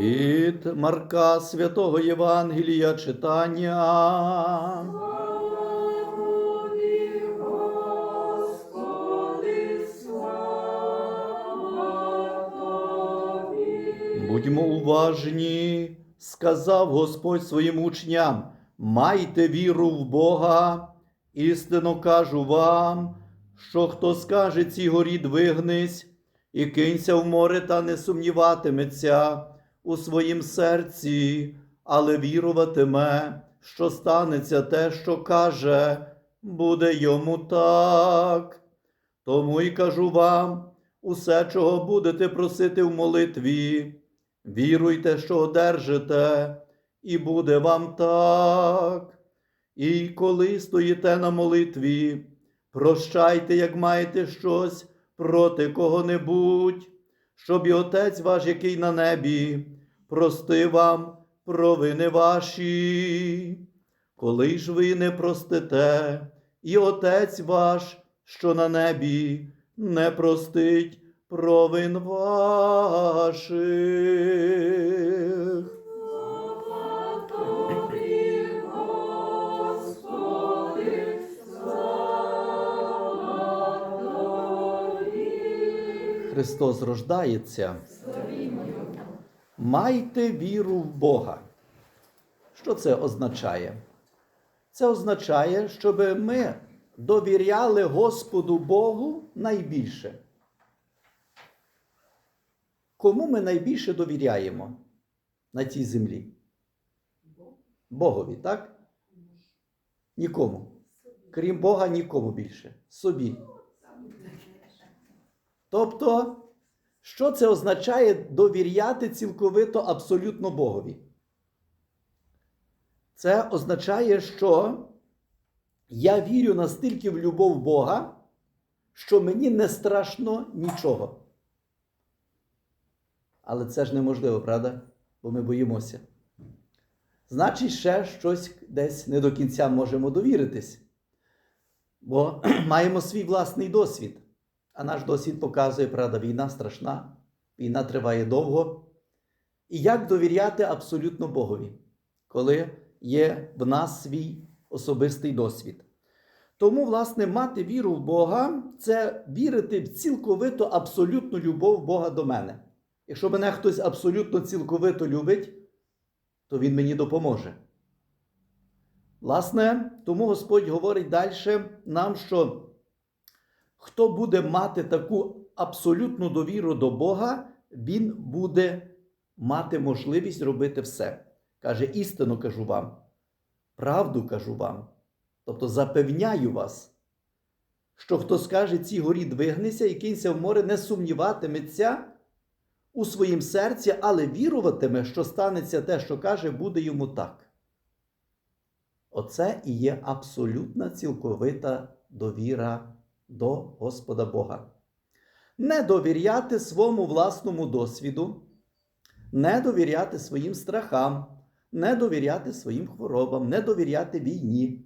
Від Марка Святого Євангелія читання. Будьмо уважні, сказав Господь своїм учням, майте віру в Бога. Істинно кажу вам, що хто скаже цій горі двигнись і кинься в море та не сумніватиметься у своїм серці, але віруватиме, що станеться те, що каже, буде йому так. Тому й кажу вам, усе, чого будете просити в молитві, віруйте, що одержите, і буде вам так. І коли стоїте на молитві, прощайте, як маєте щось проти кого-небудь, щоб і Отець ваш, який на небі, простив вам провини ваші. Коли ж ви не простите, і Отець ваш, що на небі, не простить провин ваших. Христос рождається. Майте віру в Бога. Що це означає? Це означає, щоб ми довіряли Господу Богу найбільше. Кому ми найбільше довіряємо на цій землі? Богові, так? Нікому. Крім Бога, нікому більше. Собі. Тобто, що це означає довіряти цілковито абсолютно Богові? Це означає, що я вірю настільки в любов Бога, що мені не страшно нічого. Але це ж неможливо, правда? Бо ми боїмося. Значить, ще щось десь не до кінця можемо довіритись. Бо маємо свій власний досвід. А наш досвід показує, правда, війна страшна, війна триває довго. І як довіряти абсолютно Богові, коли є в нас свій особистий досвід. Тому, власне, мати віру в Бога це вірити в цілковито абсолютну любов Бога до мене. Якщо мене хтось абсолютно цілковито любить, то Він мені допоможе. Власне, тому Господь говорить далі нам, що хто буде мати таку абсолютну довіру до Бога, він буде мати можливість робити все. Каже, істину кажу вам, правду кажу вам. Тобто запевняю вас, що хто скаже цій горі двигнися і кинься в море, не сумніватиметься у своїм серці, але віруватиме, що станеться те, що каже, буде йому так. Оце і є абсолютна цілковита довіра до Господа Бога. Не довіряти своєму власному досвіду, не довіряти своїм страхам, не довіряти своїм хворобам, не довіряти війні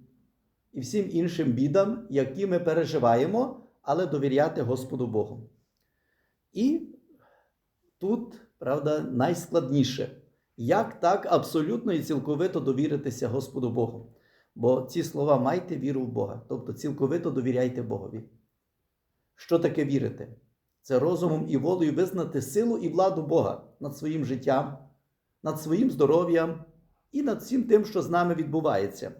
і всім іншим бідам, які ми переживаємо, але довіряти Господу Богу. І тут, правда, найскладніше, як так абсолютно і цілковито довіритися Господу Богу. Бо ці слова майте віру в Бога, тобто цілковито довіряйте Богові. Що таке вірити? Це розумом і волею визнати силу і владу Бога над своїм життям, над своїм здоров'ям і над всім тим, що з нами відбувається.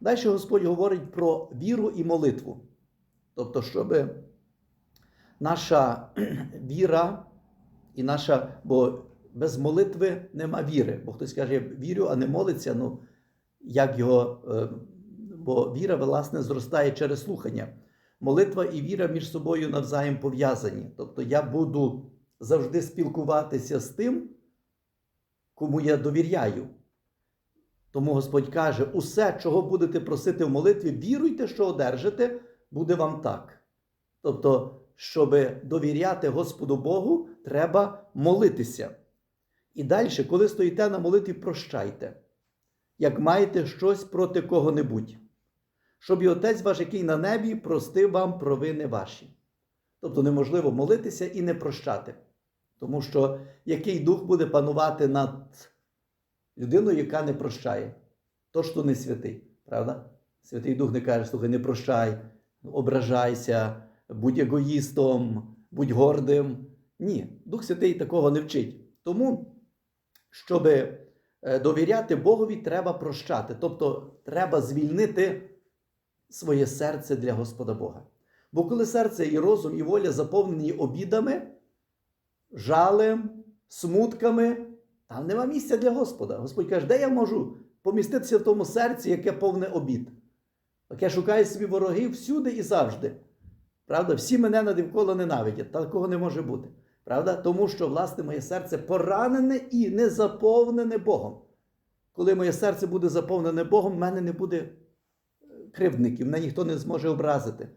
Далі Господь говорить про віру і молитву. Тобто, щоб наша віра і наша, бо без молитви нема віри. Бо хтось каже, я вірю, а не молиться. Ну, як його, е, бо віра, власне, зростає через слухання. Молитва і віра між собою навзаєм пов'язані. Тобто я буду завжди спілкуватися з тим, кому я довіряю. Тому Господь каже: усе, чого будете просити в молитві, віруйте, що одержите, буде вам так. Тобто, щоб довіряти Господу Богу, треба молитися. І далі, коли стоїте на молитві, прощайте, як маєте щось проти кого-небудь щоб і Отець ваш, який на небі, простив вам провини ваші. Тобто неможливо молитися і не прощати. Тому що який дух буде панувати над людиною, яка не прощає? То, що не святий, правда? Святий Дух не каже, слухай, не прощай, ображайся, будь егоїстом, будь гордим. Ні, Дух Святий такого не вчить. Тому, щоб довіряти Богові, треба прощати. Тобто, треба звільнити своє серце для Господа Бога. Бо коли серце і розум, і воля заповнені обідами, жалем, смутками, там нема місця для Господа. Господь каже, де я можу поміститися в тому серці, яке повне обід, яке шукає собі ворогів всюди і завжди. Правда, всі мене навколо ненавидять. Такого не може бути. Правда? Тому що, власне, моє серце поранене і не заповнене Богом. Коли моє серце буде заповнене Богом, в мене не буде кривдників, мене ніхто не зможе образити.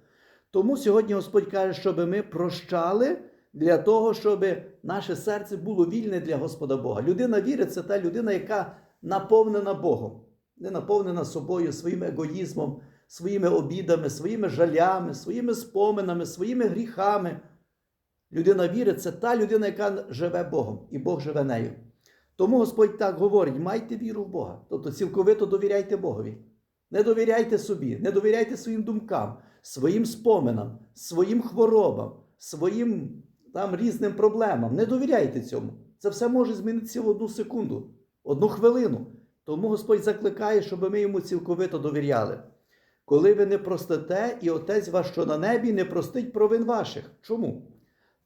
Тому сьогодні Господь каже, щоб ми прощали для того, щоб наше серце було вільне для Господа Бога. Людина вірить, це та людина, яка наповнена Богом, не наповнена собою, своїм егоїзмом, своїми обідами, своїми жалями, своїми споминами, своїми гріхами. Людина вірить, це та людина, яка живе Богом, і Бог живе нею. Тому Господь так говорить: майте віру в Бога, тобто цілковито довіряйте Богові. Не довіряйте собі, не довіряйте своїм думкам, своїм споминам, своїм хворобам, своїм там різним проблемам. Не довіряйте цьому. Це все може змінитися в одну секунду, одну хвилину. Тому Господь закликає, щоб ми йому цілковито довіряли. Коли ви не простите, і Отець ваш, що на небі, не простить провин ваших. Чому?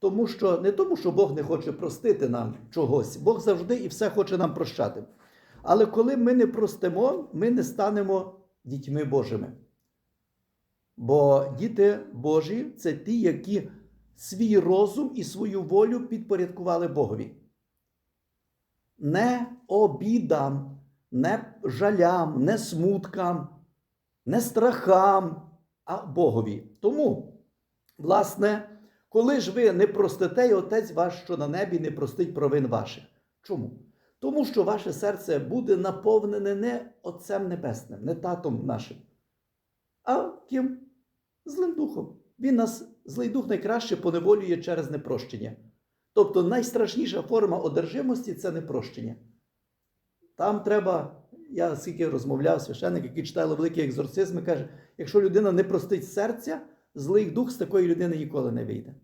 Тому що не тому, що Бог не хоче простити нам чогось, Бог завжди і все хоче нам прощати. Але коли ми не простимо, ми не станемо дітьми Божими. Бо діти Божі це ті, які свій розум і свою волю підпорядкували Богові. Не обідам, не жалям, не смуткам, не страхам, а Богові. Тому, власне, коли ж ви не простите, і Отець ваш, що на небі, не простить провин ваших. Чому? Тому що ваше серце буде наповнене не Отцем Небесним, не татом нашим, а ким? Злим духом. Він нас, злий дух, найкраще поневолює через непрощення. Тобто найстрашніша форма одержимості це непрощення. Там треба, я скільки розмовляв, священник, який читали великі екзорцизми, каже: якщо людина не простить серця, злий дух з такої людини ніколи не вийде.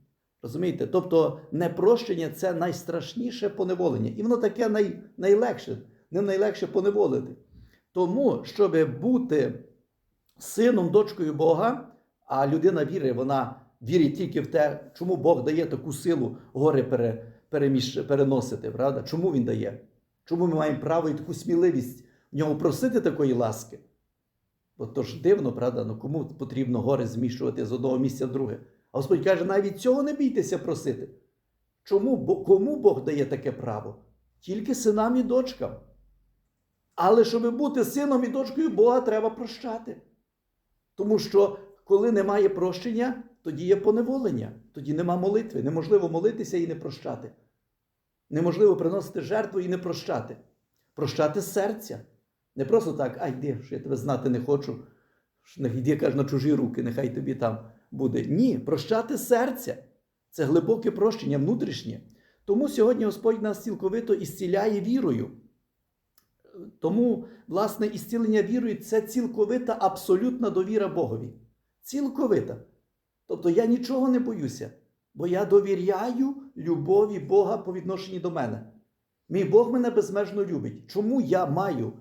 Розумієте? Тобто непрощення це найстрашніше поневолення. І воно таке най, найлегше, ним найлегше поневолити. Тому, щоб бути сином, дочкою Бога, а людина вірить, вона вірить тільки в те, чому Бог дає таку силу гори пере, переміщ, переносити, правда? Чому Він дає? Чому ми маємо право і таку сміливість в нього просити такої ласки? Бо то ж дивно, правда? Ну кому потрібно гори зміщувати з одного місця в друге? А Господь каже, навіть цього не бійтеся просити. Чому? Бо кому Бог дає таке право? Тільки синам і дочкам. Але щоб бути сином і дочкою Бога, треба прощати. Тому що, коли немає прощення, тоді є поневолення, тоді нема молитви. Неможливо молитися і не прощати. Неможливо приносити жертву і не прощати. Прощати серця. Не просто так, а йди, що я тебе знати не хочу. Йди, каже, на чужі руки, нехай тобі там буде. Ні, прощати серця. Це глибоке прощення, внутрішнє. Тому сьогодні Господь нас цілковито ісціляє вірою. Тому, власне, ісцілення вірою це цілковита, абсолютна довіра Богові. Цілковита. Тобто я нічого не боюся, бо я довіряю любові Бога по відношенні до мене. Мій Бог мене безмежно любить. Чому я маю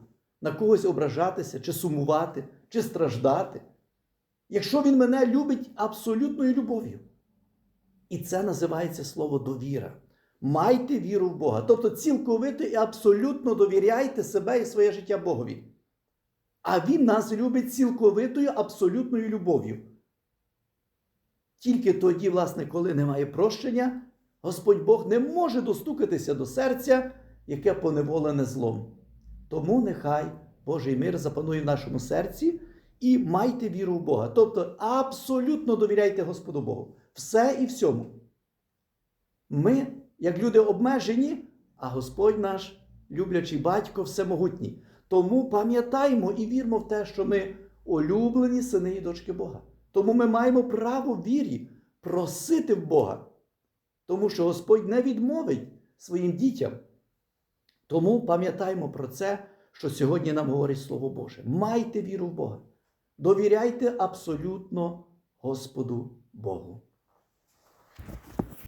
на когось ображатися, чи сумувати, чи страждати? Якщо Він мене любить абсолютною любов'ю. І це називається слово довіра. Майте віру в Бога. Тобто цілковито і абсолютно довіряйте себе і своє життя Богові. А Він нас любить цілковитою абсолютною любов'ю. Тільки тоді, власне, коли немає прощення, Господь Бог не може достукатися до серця, яке поневолене злом. Тому нехай Божий мир запанує в нашому серці і майте віру в Бога. Тобто абсолютно довіряйте Господу Богу. Все і всьому. Ми, як люди обмежені, а Господь наш, люблячий батько, всемогутній. Тому пам'ятаємо і вірмо в те, що ми улюблені сини і дочки Бога. Тому ми маємо право вірі просити в Бога. тому що Господь не відмовить своїм дітям. Тому пам'ятаймо про це, що сьогодні нам говорить Слово Боже. Майте віру в Бога. Довіряйте абсолютно Господу Богу.